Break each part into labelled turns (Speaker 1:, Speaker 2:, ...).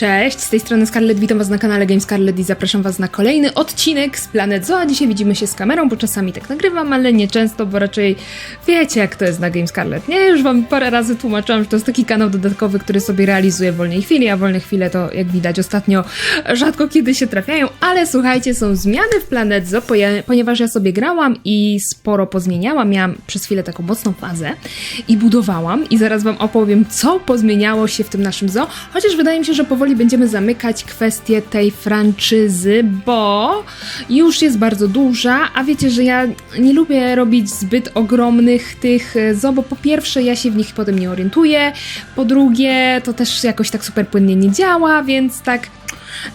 Speaker 1: Cześć, z tej strony Scarlett, witam was na kanale Game Scarlett i zapraszam was na kolejny odcinek z Planet Zoo, a dzisiaj widzimy się z kamerą, bo czasami tak nagrywam, ale nie często, bo raczej wiecie jak to jest na Game Scarlett, nie? Już wam parę razy tłumaczyłam, że to jest taki kanał dodatkowy, który sobie realizuję w wolnej chwili, a wolne chwile to, jak widać ostatnio, rzadko kiedy się trafiają, ale słuchajcie, są zmiany w Planet Zoo, ponieważ ja sobie grałam i sporo pozmieniałam, miałam przez chwilę taką mocną fazę i budowałam i zaraz wam opowiem, co pozmieniało się w tym naszym zoo, chociaż wydaje mi się, że powoli będziemy zamykać kwestię tej franczyzy, bo już jest bardzo duża, a wiecie, że ja nie lubię robić zbyt ogromnych tych e, zoo, bo po pierwsze ja się w nich potem nie orientuję, po drugie to też jakoś tak super płynnie nie działa, więc tak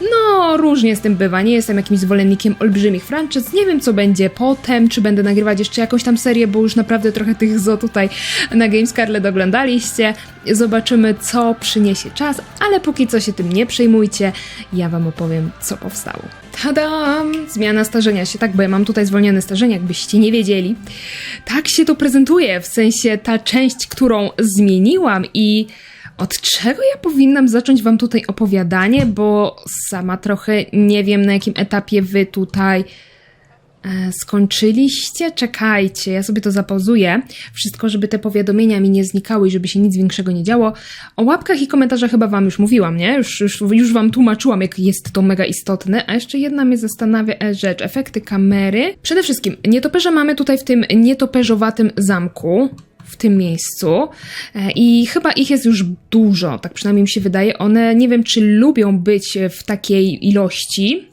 Speaker 1: no, różnie z tym bywa. Nie jestem jakimś zwolennikiem olbrzymich franczyz. Nie wiem, co będzie potem, czy będę nagrywać jeszcze jakąś tam serię, bo już naprawdę trochę tych zo tutaj na Games Scarlet oglądaliście. Zobaczymy, co przyniesie czas, ale póki co się tym nie przejmujcie. Ja wam opowiem, co powstało. Tadam! Zmiana starzenia się, tak, bo ja mam tutaj zwolnione starzenie, jakbyście nie wiedzieli. Tak się to prezentuje, w sensie ta część, którą zmieniłam i od czego ja powinnam zacząć Wam tutaj opowiadanie, bo sama trochę nie wiem, na jakim etapie Wy tutaj e, skończyliście. Czekajcie, ja sobie to zapauzuję. Wszystko, żeby te powiadomienia mi nie znikały i żeby się nic większego nie działo. O łapkach i komentarzach chyba Wam już mówiłam, nie? Już, już, już Wam tłumaczyłam, jak jest to mega istotne. A jeszcze jedna mnie zastanawia e, rzecz. Efekty kamery. Przede wszystkim, nietoperze mamy tutaj w tym nietoperzowatym zamku w tym miejscu E, i chyba ich jest już dużo, tak przynajmniej mi się wydaje. One nie wiem, czy lubią być w takiej ilości.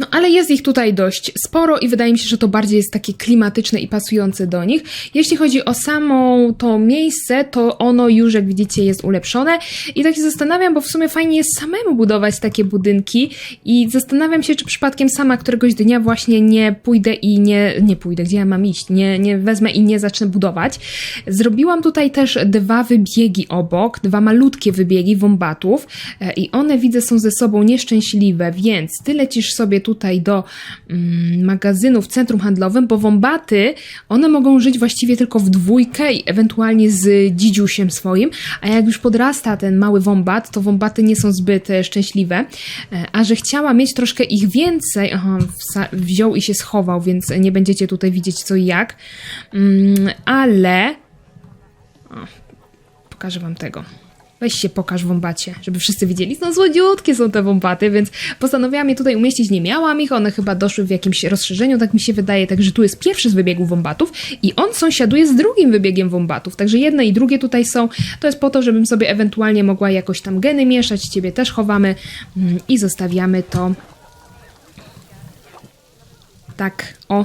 Speaker 1: No ale jest ich tutaj dość sporo i wydaje mi się, że to bardziej jest takie klimatyczne i pasujące do nich. Jeśli chodzi o samo to miejsce, to ono już, jak widzicie, jest ulepszone i tak się zastanawiam, bo w sumie fajnie jest samemu budować takie budynki i zastanawiam się, czy przypadkiem sama któregoś dnia właśnie nie pójdę i nie, nie pójdę, gdzie ja mam iść, nie, nie wezmę i nie zacznę budować. Zrobiłam tutaj też dwa wybiegi obok, dwa malutkie wybiegi wombatów e, i one widzę są ze sobą nieszczęśliwe, więc ty lecisz sobie tutaj do mm, magazynu w centrum handlowym, bo wombaty, one mogą żyć właściwie tylko w dwójkę i ewentualnie z dzidziusiem swoim, a jak już podrasta ten mały wombat, to wombaty nie są zbyt e, szczęśliwe, E, a że chciała mieć troszkę ich więcej, aha, wziął i się schował, więc nie będziecie tutaj widzieć co i jak, mm, ale o, pokażę wam tego. Weź się pokaż wombacie, żeby wszyscy widzieli. No złodziutkie są te wombaty, więc postanowiłam je tutaj umieścić. Nie miałam ich, one chyba doszły w jakimś rozszerzeniu, tak mi się wydaje. Także tu jest pierwszy z wybiegów wombatów i on sąsiaduje z drugim wybiegiem wombatów. Także jedne i drugie tutaj są. To jest po to, żebym sobie ewentualnie mogła jakoś tam geny mieszać. Ciebie też chowamy mm, i zostawiamy to tak, o,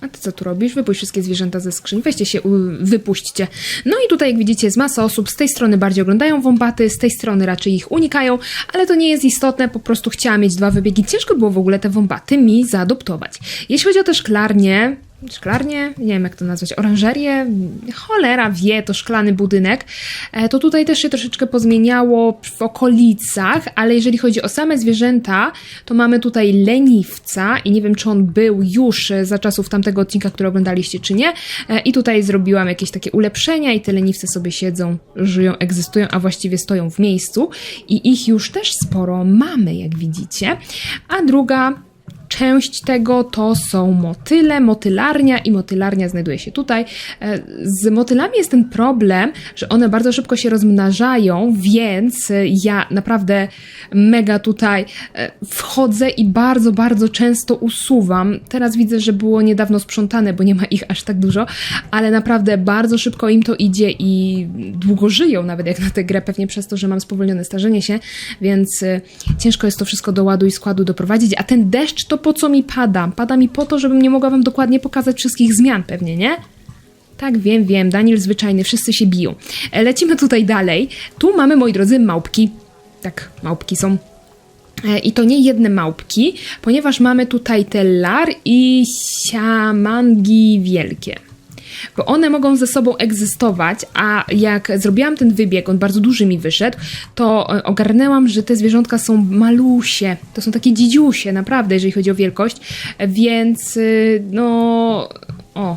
Speaker 1: a ty co tu robisz? Wypuść wszystkie zwierzęta ze skrzyń. Weźcie się, wypuśćcie. No i tutaj, jak widzicie, jest masa osób. Z tej strony bardziej oglądają wombaty, z tej strony raczej ich unikają, ale to nie jest istotne. Po prostu chciałam mieć dwa wybiegi. Ciężko było w ogóle te wombaty mi zaadoptować. Jeśli chodzi o te szklarnie, szklarnie, nie wiem jak to nazwać, oranżerię, cholera wie, to szklany budynek, e, to tutaj też się troszeczkę pozmieniało w okolicach, ale jeżeli chodzi o same zwierzęta, to mamy tutaj leniwca i nie wiem, czy on był już e, za czasów tamtego odcinka, który oglądaliście, czy nie. E, I tutaj zrobiłam jakieś takie ulepszenia i te leniwce sobie siedzą, żyją, egzystują, a właściwie stoją w miejscu i ich już też sporo mamy, jak widzicie. A druga Część tego to są motyle, motylarnia i motylarnia znajduje się tutaj. E, Z motylami jest ten problem, że one bardzo szybko się rozmnażają, więc e, ja naprawdę mega tutaj e, wchodzę i bardzo, bardzo często usuwam. Teraz widzę, że było niedawno sprzątane, bo nie ma ich aż tak dużo, ale naprawdę bardzo szybko im to idzie i długo żyją, nawet jak na tę grę, pewnie przez to, że mam spowolnione starzenie się, więc ciężko jest to wszystko do ładu i składu doprowadzić, a ten deszcz to po co mi pada? Pada mi po to, żebym nie mogła wam dokładnie pokazać wszystkich zmian pewnie, nie? Tak, wiem, wiem, Daniel zwyczajny, wszyscy się biją. E, Lecimy tutaj dalej. Tu mamy, moi drodzy, małpki. Tak, małpki są. E, I to nie jedne małpki, ponieważ mamy tutaj te lar i siamangi wielkie bo one mogą ze sobą egzystować, a jak zrobiłam ten wybieg, on bardzo duży mi wyszedł, to e, ogarnęłam, że te zwierzątka są malusie, to są takie dzidziusie, naprawdę, jeżeli chodzi o wielkość, więc y, no... o...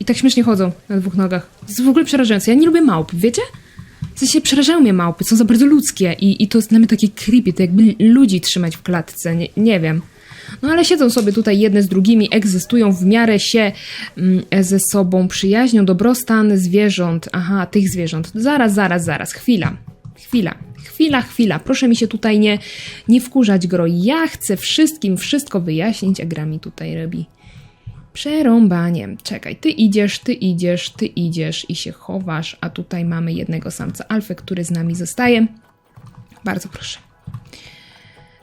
Speaker 1: I tak śmiesznie chodzą na dwóch nogach. To jest w ogóle przerażające. Ja nie lubię małp, wiecie? W sensie przerażają mnie małpy, są za bardzo ludzkie i, i to jest dla mnie takie creepy, to jakby ludzi trzymać w klatce, nie, nie wiem. No ale siedzą sobie tutaj jedne z drugimi, egzystują w miarę się mm, ze sobą przyjaźnią, dobrostan zwierząt, aha, tych zwierząt. Zaraz, zaraz, zaraz, chwila, chwila, chwila, chwila. Proszę mi się tutaj nie, nie wkurzać, gro. Ja chcę wszystkim wszystko wyjaśnić, a gra mi tutaj robi przerąbaniem. Czekaj, ty idziesz, ty idziesz, ty idziesz i się chowasz, a tutaj mamy jednego samca alfę, który z nami zostaje. Bardzo proszę.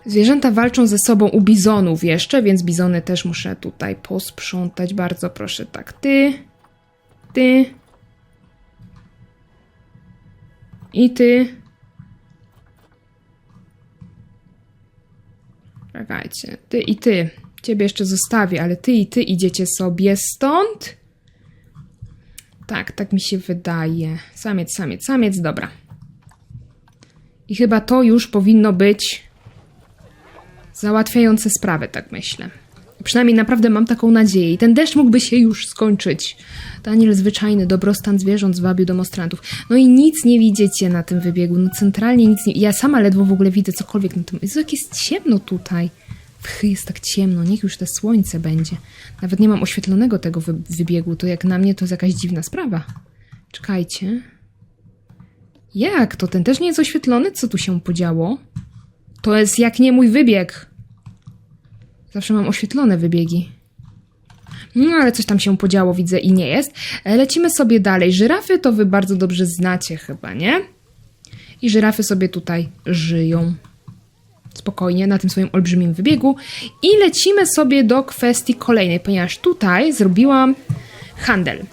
Speaker 1: Zwierzęta walczą ze sobą u bizonów jeszcze, więc bizony też muszę tutaj posprzątać. Bardzo proszę, tak. Ty, ty i ty. Czekajcie, ty i ty. Ciebie jeszcze zostawię, ale ty i ty idziecie sobie stąd? Tak, tak mi się wydaje. Samiec, samiec, samiec, dobra. I chyba to już powinno być załatwiające sprawę, tak myślę. Przynajmniej naprawdę mam taką nadzieję. I ten deszcz mógłby się już skończyć. Daniel zwyczajny, dobrostan zwierząt zwabił demonstrantów. No i nic nie widzicie na tym wybiegu. No centralnie nic nie... Ja sama ledwo w ogóle widzę cokolwiek na tym... Jezu, jak jest ciemno tutaj. Wchy, jest tak ciemno. Niech już te słońce będzie. Nawet nie mam oświetlonego tego wy wybiegu. To jak na mnie to jest jakaś dziwna sprawa. Czekajcie. Jak? To ten też nie jest oświetlony? Co tu się podziało? To jest jak nie mój wybieg. Zawsze mam oświetlone wybiegi. No, ale coś tam się podziało, widzę i nie jest. E, Lecimy sobie dalej. Żyrafy to wy bardzo dobrze znacie chyba, nie? I żyrafy sobie tutaj żyją. Spokojnie, na tym swoim olbrzymim wybiegu. I lecimy sobie do kwestii kolejnej, ponieważ tutaj zrobiłam handel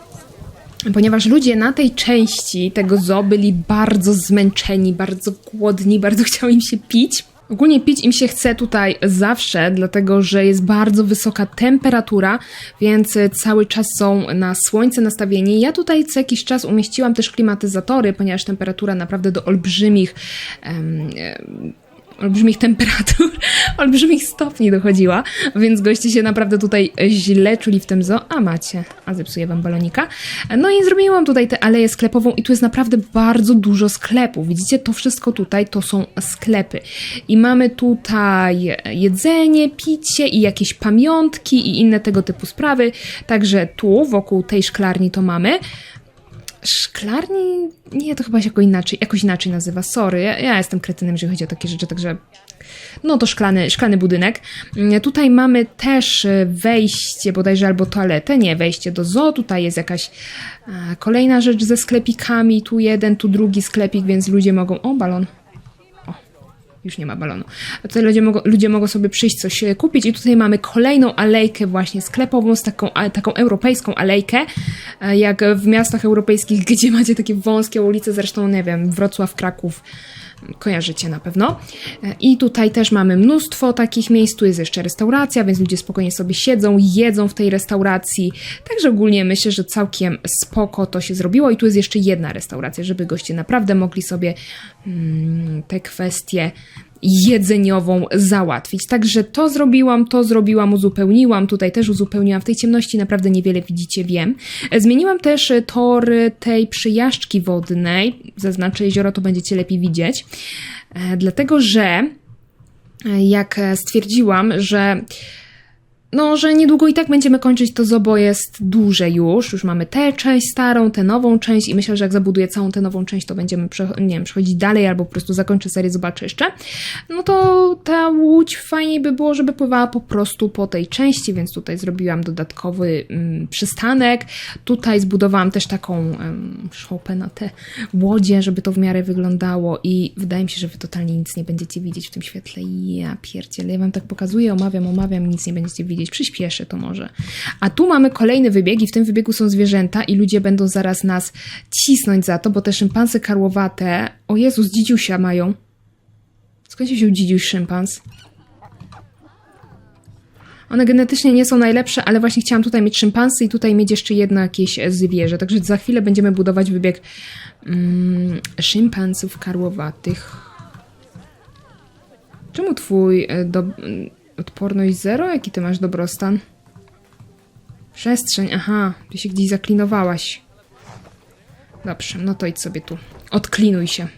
Speaker 1: ponieważ ludzie na tej części tego zoo byli bardzo zmęczeni, bardzo głodni, bardzo chciało im się pić. Ogólnie pić im się chce tutaj zawsze, dlatego że jest bardzo wysoka temperatura, więc cały czas są na słońce nastawieni. Ja tutaj co jakiś czas umieściłam też klimatyzatory, ponieważ temperatura naprawdę do olbrzymich em, em, olbrzymich temperatur, olbrzymich stopni dochodziła, więc goście się naprawdę tutaj źle czuli w tym zoo. A macie, a zepsuję wam balonika. No i zrobiłam tutaj tę aleję sklepową i tu jest naprawdę bardzo dużo sklepów. Widzicie, to wszystko tutaj to są sklepy. I mamy tutaj jedzenie, picie i jakieś pamiątki i inne tego typu sprawy. Także tu, wokół tej szklarni to mamy. Szklarni? Nie, to chyba się jakoś inaczej, jakoś inaczej nazywa. Sorry, ja, ja jestem kretynem, jeżeli chodzi o takie rzeczy, także no to szklany, szklany budynek. Mm, Tutaj mamy też e, wejście, bodajże albo toaletę, nie, wejście do zoo. Tutaj jest jakaś e, kolejna rzecz ze sklepikami. Tu jeden, tu drugi sklepik, więc ludzie mogą... O, balon. Już nie ma balonu. Tutaj ludzie mogą, ludzie mogą sobie przyjść coś kupić i tutaj mamy kolejną alejkę właśnie sklepową z taką, a, taką europejską alejkę, e, jak w miastach europejskich, gdzie macie takie wąskie ulice, zresztą nie wiem, Wrocław, Kraków, kojarzycie na pewno. E, I tutaj też mamy mnóstwo takich miejsc, tu jest jeszcze restauracja, więc ludzie spokojnie sobie siedzą, jedzą w tej restauracji, także ogólnie myślę, że całkiem spoko to się zrobiło. I tu jest jeszcze jedna restauracja, żeby goście naprawdę mogli sobie mm, te kwestie jedzeniową załatwić. Także to zrobiłam, to zrobiłam, uzupełniłam, tutaj też uzupełniłam. W tej ciemności naprawdę niewiele widzicie, wiem. E, Zmieniłam też e, tor tej przyjażdżki wodnej, zaznaczę jezioro, to będziecie lepiej widzieć, E, dlatego że e, jak e, stwierdziłam, że no, że niedługo i tak będziemy kończyć to zoo, bo jest duże już. Już mamy tę część starą, tę nową część i myślę, że jak zabuduję całą tę nową część, to będziemy, nie wiem, przechodzić dalej albo po prostu zakończę serię, zobaczę jeszcze. No to ta łódź fajniej by było, żeby pływała po prostu po tej części, więc tutaj zrobiłam dodatkowy mm, przystanek. Tutaj zbudowałam też taką um, szopę na te łodzie, żeby to w miarę wyglądało i wydaje mi się, że wy totalnie nic nie będziecie widzieć w tym świetle. Ja pierdzielę, ja wam tak pokazuję, omawiam, omawiam, nic nie będziecie widzieć. Przyspieszę to może. A tu mamy kolejny wybieg i w tym wybiegu są zwierzęta i ludzie będą zaraz nas cisnąć za to, bo te szympansy karłowate, o Jezus, dzidziusia mają. Skąd się wziął dzidziuś szympans? One genetycznie nie są najlepsze, ale właśnie chciałam tutaj mieć szympansy i tutaj mieć jeszcze jedno jakieś zwierzę. Także za chwilę będziemy budować wybieg mm, szympansów karłowatych. Czemu twój e, do, odporność zero? Jaki ty masz dobrostan? Przestrzeń, aha, ty się gdzieś zaklinowałaś. Dobrze, no to idź sobie tu. Odklinuj się.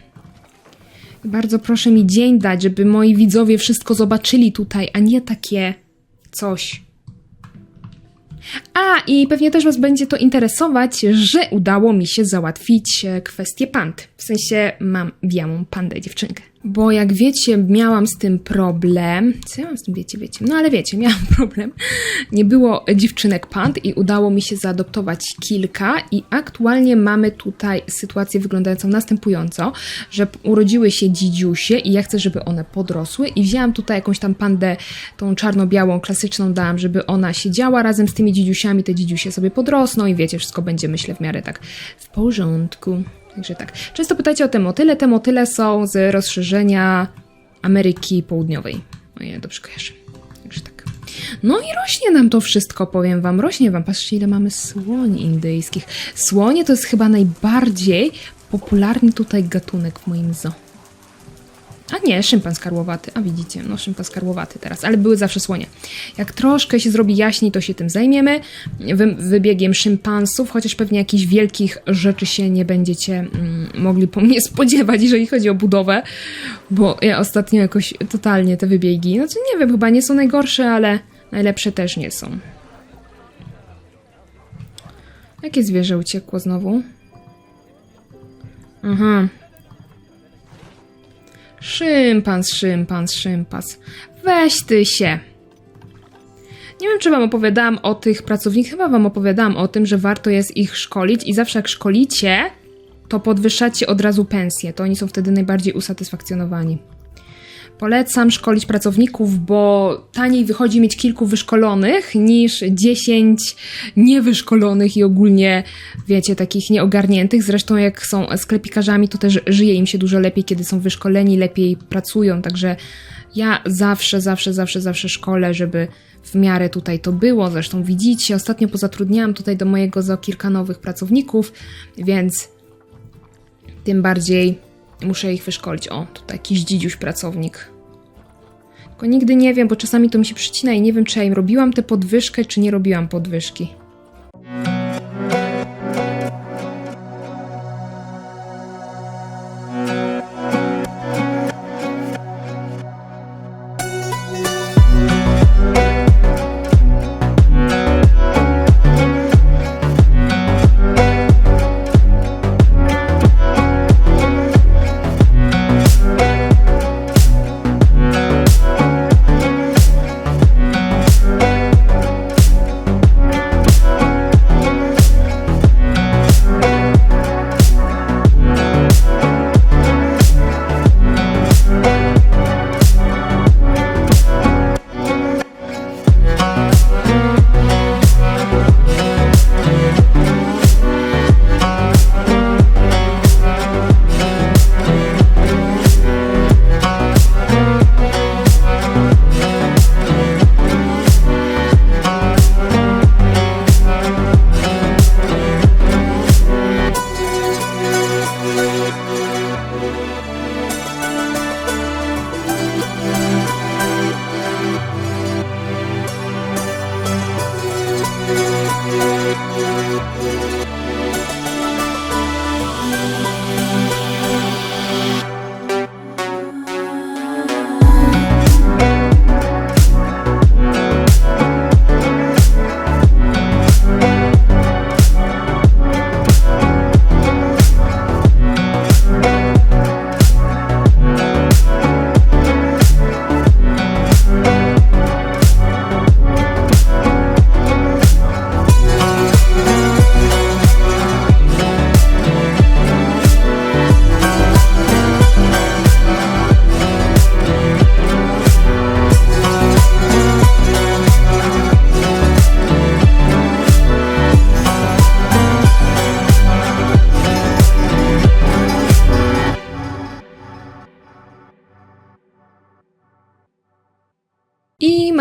Speaker 1: Bardzo proszę mi dzień dać, żeby moi widzowie wszystko zobaczyli tutaj, a nie takie coś. A, i pewnie też Was będzie to interesować, że udało mi się załatwić e, kwestię pand. W sensie mam białą pandę dziewczynkę. Bo jak wiecie, miałam z tym problem. Co ja mam z tym, wiecie, wiecie? No ale wiecie, miałam problem. Nie było dziewczynek pand i udało mi się zaadoptować kilka i aktualnie mamy tutaj sytuację wyglądającą następująco, że urodziły się dzidziusie i ja chcę, żeby one podrosły i wzięłam tutaj jakąś tam pandę, tą czarno-białą, klasyczną dałam, żeby ona siedziała razem z tymi dzidziusiami, te dzidziusie sobie podrosną i wiecie, wszystko będzie myślę w miarę tak w porządku. Także tak. Często pytacie o te motyle. Te motyle są z rozszerzenia Ameryki Południowej. O ile dobrze kojarzę. Także tak. No i rośnie nam to wszystko, powiem wam. Rośnie wam. Patrzcie, ile mamy słoni indyjskich. Słonie to jest chyba najbardziej popularny tutaj gatunek w moim zoo. A nie, szympan skarłowaty. A widzicie, no szympan skarłowaty teraz, ale były zawsze słonie. Jak troszkę się zrobi jaśniej, to się tym zajmiemy. Wy, wybiegiem szympansów, chociaż pewnie jakichś wielkich rzeczy się nie będziecie mm, mogli po mnie spodziewać, jeżeli chodzi o budowę, bo ja ostatnio jakoś totalnie te wybiegi, znaczy nie wiem, chyba nie są najgorsze, ale najlepsze też nie są. Jakie zwierzę uciekło znowu? Aha, Szympans, szympans, szympans. Weź ty się. Nie wiem, czy wam opowiadałam o tych pracownikach. Chyba wam opowiadałam o tym, że warto jest ich szkolić i zawsze jak szkolicie, to podwyższacie od razu pensję. To oni są wtedy najbardziej usatysfakcjonowani. Polecam szkolić pracowników, bo taniej wychodzi mieć kilku wyszkolonych niż 10 niewyszkolonych i ogólnie, wiecie, takich nieogarniętych. Zresztą jak są sklepikarzami, to też żyje im się dużo lepiej, kiedy są wyszkoleni, lepiej pracują, także ja zawsze, zawsze, zawsze, zawsze szkolę, żeby w miarę tutaj to było. Zresztą widzicie, ostatnio pozatrudniałam tutaj do mojego zoo kilka nowych pracowników, więc tym bardziej muszę ich wyszkolić. O, tutaj jakiś dzidziuś pracownik. Tylko nigdy nie wiem, bo czasami to mi się przycina i nie wiem, czy ja im robiłam tę podwyżkę, czy nie robiłam podwyżki.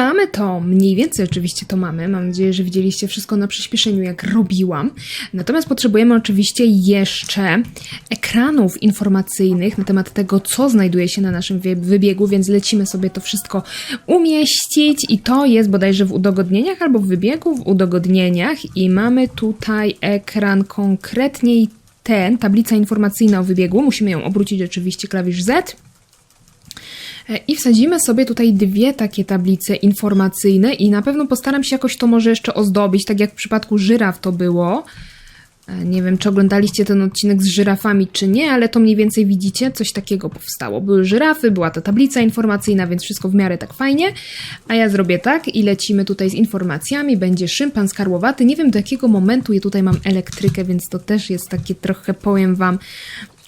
Speaker 1: Mamy to, mniej więcej oczywiście to mamy. Mam nadzieję, że widzieliście wszystko na przyspieszeniu, jak robiłam. Natomiast potrzebujemy oczywiście jeszcze ekranów informacyjnych na temat tego, co znajduje się na naszym wybiegu, więc lecimy sobie to wszystko umieścić. I to jest bodajże w udogodnieniach albo w wybiegu, w udogodnieniach. I mamy tutaj ekran konkretniej ten, tablica informacyjna o wybiegu. Musimy ją obrócić oczywiście klawisz Z. E, I wsadzimy sobie tutaj dwie takie tablice informacyjne i na pewno postaram się jakoś to może jeszcze ozdobić, tak jak w przypadku żyraf to było. E, Nie wiem, czy oglądaliście ten odcinek z żyrafami, czy nie, ale to mniej więcej widzicie, coś takiego powstało. Były żyrafy, była ta tablica informacyjna, więc wszystko w miarę tak fajnie. A ja zrobię tak i lecimy tutaj z informacjami. Będzie szympan karłowaty. Nie wiem do jakiego momentu ja tutaj mam elektrykę, więc to też jest takie trochę, powiem wam,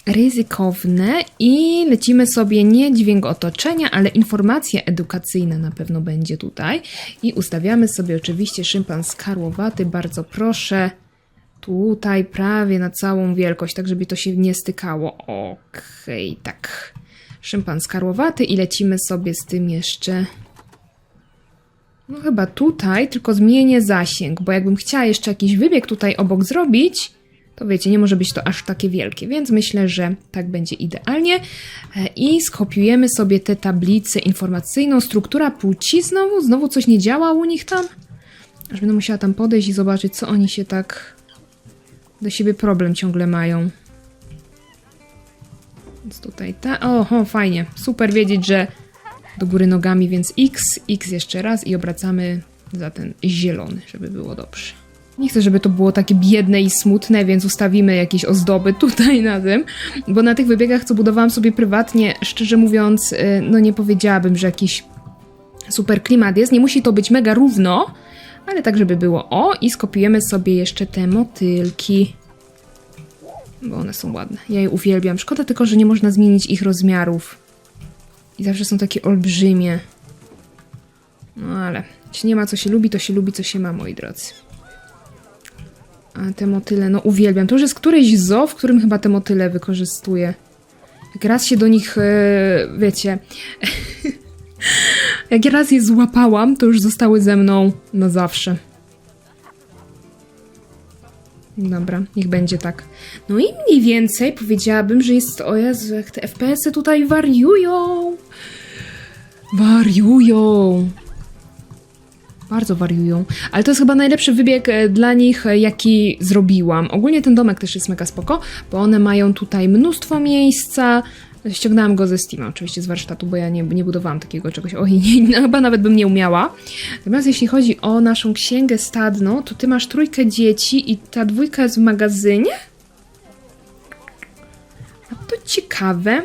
Speaker 1: ryzykowne. I lecimy sobie nie dźwięk otoczenia, ale informacje edukacyjne na pewno będzie tutaj. I ustawiamy sobie oczywiście szympan karłowaty. Bardzo proszę tutaj prawie na całą wielkość, tak żeby to się nie stykało. Okej, tak. Szympan skarłowaty i lecimy sobie z tym jeszcze. No chyba tutaj, tylko zmienię zasięg, bo jakbym chciała jeszcze jakiś wybieg tutaj obok zrobić, to wiecie, nie może być to aż takie wielkie, więc myślę, że tak będzie idealnie. E, I skopiujemy sobie tę tablicę informacyjną. Struktura płci znowu, znowu coś nie działa u nich tam. Aż będę musiała tam podejść i zobaczyć, co oni się tak do siebie problem ciągle mają. Więc tutaj ta. Oho, fajnie. Super wiedzieć, że do góry nogami, więc X, X jeszcze raz i obracamy za ten zielony, żeby było dobrze. Nie chcę, żeby to było takie biedne i smutne, więc ustawimy jakieś ozdoby tutaj na tym, bo na tych wybiegach, co budowałam sobie prywatnie, szczerze mówiąc, y, no nie powiedziałabym, że jakiś super klimat jest. Nie musi to być mega równo, ale tak, żeby było. O, i skopiujemy sobie jeszcze te motylki. Bo one są ładne. Ja je uwielbiam. Szkoda tylko, że nie można zmienić ich rozmiarów. I zawsze są takie olbrzymie. No ale, jeśli nie ma co się lubi, to się lubi co się ma, moi drodzy. A te motyle, no uwielbiam. To już jest któreś zoo, w którym chyba te motyle wykorzystuję. Jak raz się do nich, e, wiecie... Jak raz je złapałam, to już zostały ze mną na zawsze. Dobra, niech będzie tak. No i mniej więcej powiedziałabym, że jest... O Jezu, jak te FPS-y tutaj wariują! Wariują! Bardzo wariują. Ale to jest chyba najlepszy wybieg e, dla nich, e, jaki zrobiłam. Ogólnie ten domek też jest mega spoko, bo one mają tutaj mnóstwo miejsca. Ściągnęłam go ze Steama, oczywiście z warsztatu, bo ja nie, nie budowałam takiego czegoś. Oj, nie, no, chyba nawet bym nie umiała. Natomiast jeśli chodzi o naszą księgę stadną, to ty masz trójkę dzieci i ta dwójka jest w magazynie? A to ciekawe.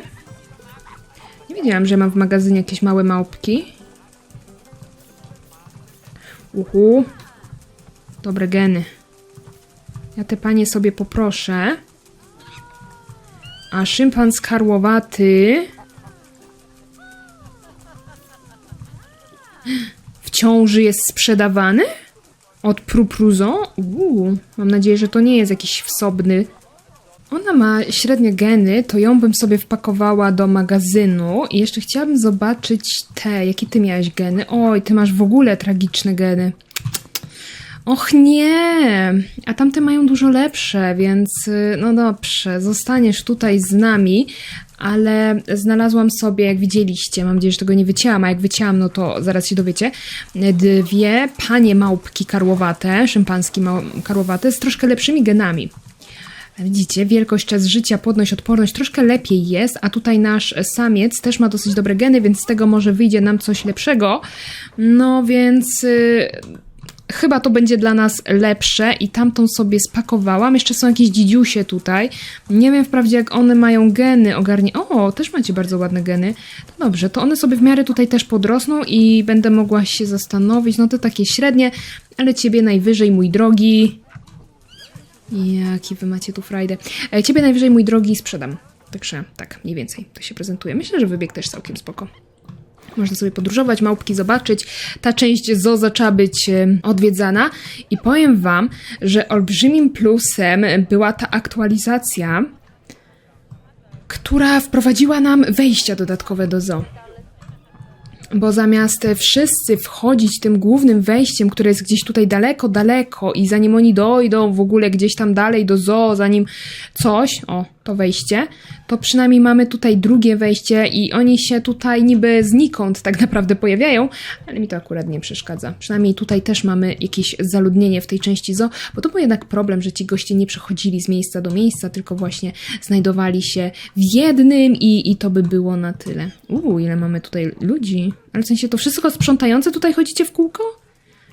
Speaker 1: Nie wiedziałam, że mam w magazynie jakieś małe małpki. Uhu. Dobre geny. Ja te panie sobie poproszę. A szympans karłowaty... W ciąży jest sprzedawany? Od Prupruzon? Uuu, mam nadzieję, że to nie jest jakiś wsobny. Ona ma średnie geny, to ją bym sobie wpakowała do magazynu i jeszcze chciałabym zobaczyć te, jakie ty miałaś geny. Oj, ty masz w ogóle tragiczne geny. Och nie, a tamte mają dużo lepsze, więc y, no dobrze, zostaniesz tutaj z nami, ale znalazłam sobie, jak widzieliście, mam nadzieję, że tego nie wycięłam, a jak wycięłam, no to zaraz się dowiecie, dwie panie małpki karłowate, szympanski mał- karłowate z troszkę lepszymi genami. Widzicie, wielkość, czas życia, płodność, odporność troszkę lepiej jest, a tutaj nasz samiec też ma dosyć dobre geny, więc z tego może wyjdzie nam coś lepszego. No więc y, chyba to będzie dla nas lepsze i tamtą sobie spakowałam. Jeszcze są jakieś dzidziusie tutaj. Nie wiem wprawdzie jak one mają geny ogarnie. O, też macie bardzo ładne geny. To dobrze, to one sobie w miarę tutaj też podrosną i będę mogła się zastanowić. No to takie średnie, ale ciebie najwyżej, mój drogi. Jaki wy macie tu frajdę. E, Ciebie najwyżej, mój drogi, sprzedam. Także tak, mniej więcej to się prezentuje. Myślę, że wybieg też całkiem spoko. Można sobie podróżować, małpki zobaczyć. Ta część zoo zaczęła być e, odwiedzana i powiem wam, że olbrzymim plusem była ta aktualizacja, która wprowadziła nam wejścia dodatkowe do zoo. Bo zamiast wszyscy wchodzić tym głównym wejściem, które jest gdzieś tutaj daleko, daleko i zanim oni dojdą w ogóle gdzieś tam dalej do zoo, zanim coś, o, to wejście, to przynajmniej mamy tutaj drugie wejście i oni się tutaj niby znikąd tak naprawdę pojawiają, ale mi to akurat nie przeszkadza. Przynajmniej tutaj też mamy jakieś zaludnienie w tej części zoo, bo to był jednak problem, że ci goście nie przechodzili z miejsca do miejsca, tylko właśnie znajdowali się w jednym i, i to by było na tyle. Uuu, ile mamy tutaj ludzi. Ale w sensie to wszystko sprzątające tutaj chodzicie w kółko?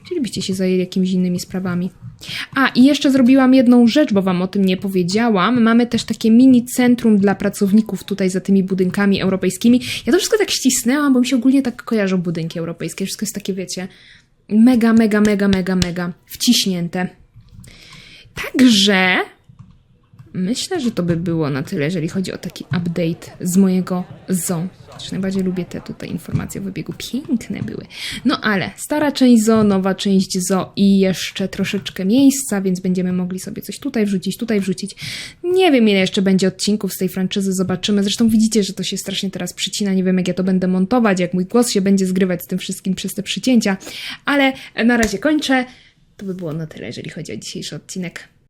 Speaker 1: Czyli byście się zajęli jakimiś innymi sprawami. A, i jeszcze zrobiłam jedną rzecz, bo wam o tym nie powiedziałam. Mamy też takie mini centrum dla pracowników tutaj za tymi budynkami europejskimi. Ja to wszystko tak ścisnęłam, bo mi się ogólnie tak kojarzą budynki europejskie. Wszystko jest takie, wiecie, mega, mega, mega, mega, mega wciśnięte. Także myślę, że to by było na tyle, jeżeli chodzi o taki update z mojego zoo. Chociaż najbardziej lubię te tutaj informacje o wybiegu. Piękne były. No ale stara część zoo, nowa część zoo i jeszcze troszeczkę miejsca, więc będziemy mogli sobie coś tutaj wrzucić, tutaj wrzucić. Nie wiem, ile jeszcze będzie odcinków z tej franczyzy, zobaczymy. Zresztą widzicie, że to się strasznie teraz przycina. Nie wiem, jak ja to będę montować, jak mój głos się będzie zgrywać z tym wszystkim przez te przycięcia. Ale na razie kończę. To by było na tyle, jeżeli chodzi o dzisiejszy odcinek.